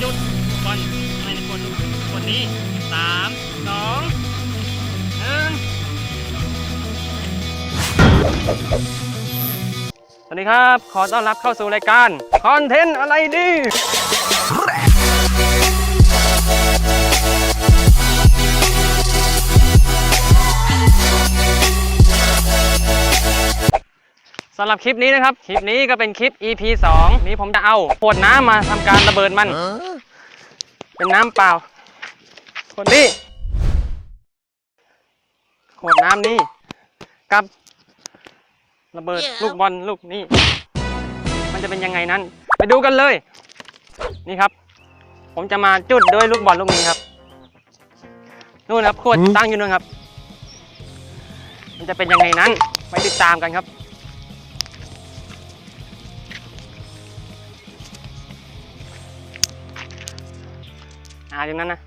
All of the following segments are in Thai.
หยุดบอลในในคนคนนี้สามสองหนึ่งสวัสดีครับ ขอต้อนรับเข้าสู่รายการ คอนเทนต์อะไรดี สำหรับคลิปนี้นะครับ คลิปนี้ก็เป็นคลิป EP 2 นี้ผมจะเอาขวดน้ำมาทำการระเบิดมัน เป็นน้ำเปล่าคนนี้ขวดน้ำนี่กับ ระเบิดลูกบอลลูกนี้ มันจะเป็นยังไงนั้น ไปดูกันเลย นี่ครับ ผมจะมาจุดด้วยลูกบอลลูกนี้ครับนู่นครับขวดตั้งอยู่นู่นครับ มันจะเป็นยังไงนั้น ไปติดตามกันครับาอย่างนั้นนะ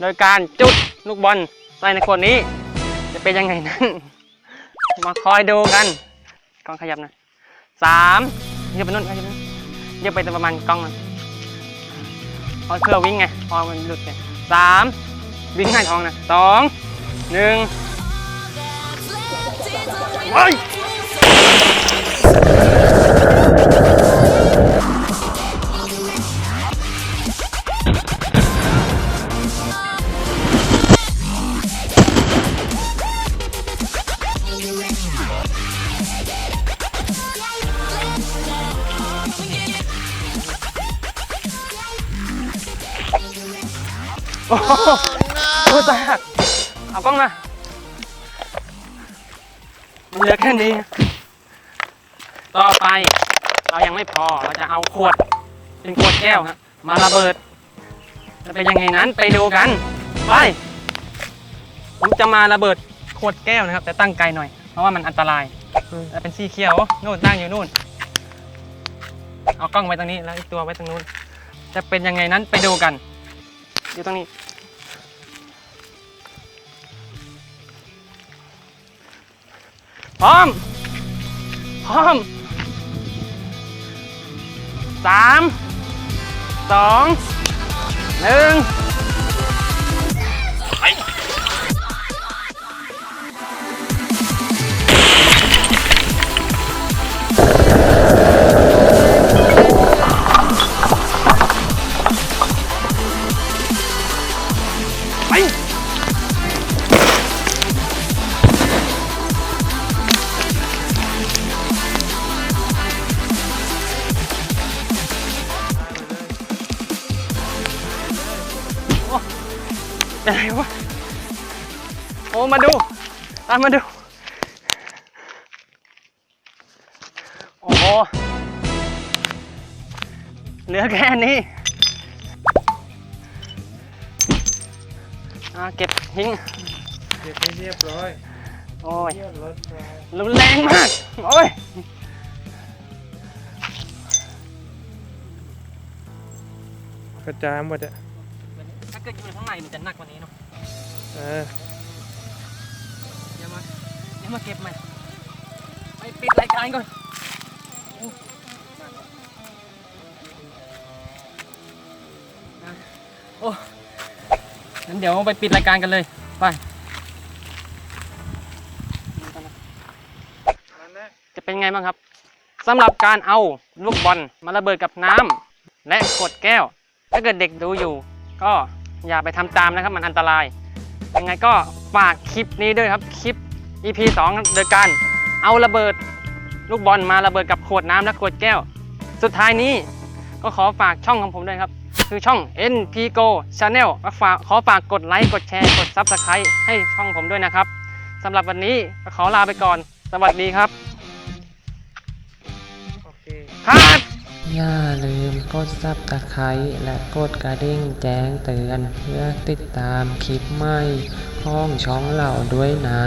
โดยการจุดลูกบอลใส่ในขวดนี้ จะเป็นยังไงนั้น มาคอยดูกันกล้องขยับนะสามเยียบไปนู่นขยับนู่นเยียบไปประมาณกล้องนะพอเพื่อวิ่งไงพอมันหลุดไงสามวิ่งง่ายท้องนะสองหนึ่งเฮ้ย โอ้โหดูแตกเอากล้องมามันเหลือแค่นี้ ต่อไปเรายังไม่พอเราจะเอาขวด เป็นขวดแก้วมาระเบิด จะเป็นยังไงนั้นไปดูกัน ไปผมจะมาระเบิดขวดแก้วนะครับ แต่ตั้งไกลหน่อย เพราะว่ามันอันตรายแล้วเป็นสีเขียวนู่นตั้งอยู่นู่น เอากล้องไว้ตรงนี้แล้วอีกตัวไว้ตรงนู้น จะเป็นยังไงนั้นไปดูกัน อยู่ตรงนี้ พร้อม พร้อมสามสองหนึ่ง อะไรวะ โอ้ มาดู ตามมาดู โอ้โหเหลือแค่นี้อ่าเก็บทิ้งเก็บให้เรียบร้อย โอ้ยเรียบร้อยรุนแรงมาก โอ้ยกระจายหมดอะ ถ้าเกิดอยู่ข้างในมันจะหนักกว่านี้เนาะเออเดี๋ยวมาเดี๋ยวมาเก็บมันไปปิดรายการก่อนโอ้นะโอ้งั้นเดี๋ยวไปปิดรายการกันเลยไปนั่นแหละจะเป็นไงบ้างครับสำหรับการเอาลูกบอลมาระเบิดกับน้ำและกดแก้ว ถ้าเกิดเด็กดูอยู่ ก็ อย่าไปทำตามนะครับมันอันตราย ยังไงก็ฝากคลิปนี้ด้วยครับคลิป EP 2โดยการเอาระเบิดลูกบอลมาระเบิดกับขวดน้ำและขวดแก้ว สุดท้ายนี้ก็ขอฝากช่องของผมด้วยครับ คือช่อง NP Go Channel ก็ฝากขอฝากกดไลค์กดแชร์กด Subscribe ให้ช่องผมด้วยนะครับสำหรับวันนี้ก็ขอลาไปก่อน สวัสดีครับ โอเคครับ อย่าลืมกดซับตะไคร้และกดกระดิ่งแจ้งเตือนเพื่อติดตามคลิปใหม่ของช่องเราด้วยนะ